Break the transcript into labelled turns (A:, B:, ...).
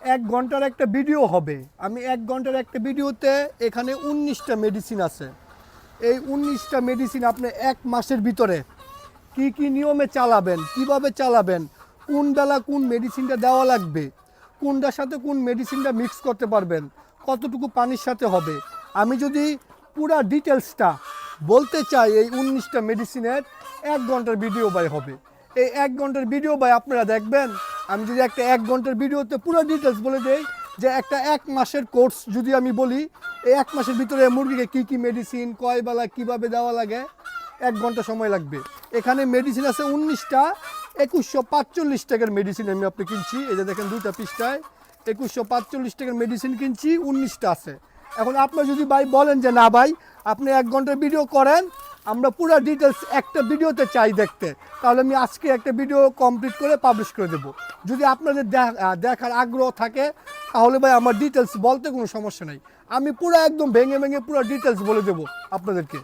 A: এক ঘণ্টার একটা ভিডিও হবে। আমি এক ঘণ্টার একটা ভিডিওতে এখানে উনিশটা মেডিসিন আছে। এই উনিশটা মেডিসিন আপনি এক মাসের ভিতরে কি কি নিয়মে চালাবেন, কীভাবে চালাবেন কোন বেলা কোন মেডিসিনটা দেওয়া লাগবে, কোনটার সাথে কোন মেডিসিনটা মিক্স করতে পারবেন, কতটুকু পানির সাথে হবে। আমি যদি পুরা ডিটেলসটা বলতে চাই, এই উনিশটা মেডিসিনের এক ঘণ্টার ভিডিও বাই হবে। এই এক ঘণ্টার ভিডিও বাই আপনারা দেখবেন আমি যদি একটা এক ঘণ্টার ভিডিওতে পুরো ডিটেলস বলে দেই যে একটা এক মাসের কোর্স যদি আমি বলি, এই এক মাসের ভিতরে মুরগিকে কী কী মেডিসিন কয় বেলা কীভাবে দেওয়া লাগে, এক ঘণ্টা সময় লাগবে। এখানে মেডিসিন আছে উনিশটা, একুশশো পাঁচচল্লিশ টাকার মেডিসিন আমি আপনি কিনছি। এই যে দেখেন দুইটা পৃষ্ঠায়, একুশশো পাঁচচল্লিশ টাকার মেডিসিন কিনছি, উনিশটা আছে। এখন আপনি যদি ভাই বলেন যে না ভাই, আপনি এক ঘণ্টার ভিডিও করেন আমরা পুরো ডিটেলস একটা ভিডিওতে চাই দেখতে। তাহলে আমি আজকে একটা ভিডিও কমপ্লিট করে পাবলিশ করে দেবো। যদি আপনাদের দেখ- দেখার আগ্রহ থাকে, তাহলে ভাই আমার ডিটেলস বলতে কোনো সমস্যা নেই। আমি পুরো একদম ভেঙে ভেঙে পুরো ডিটেলস বলে দেবো আপনাদেরকে।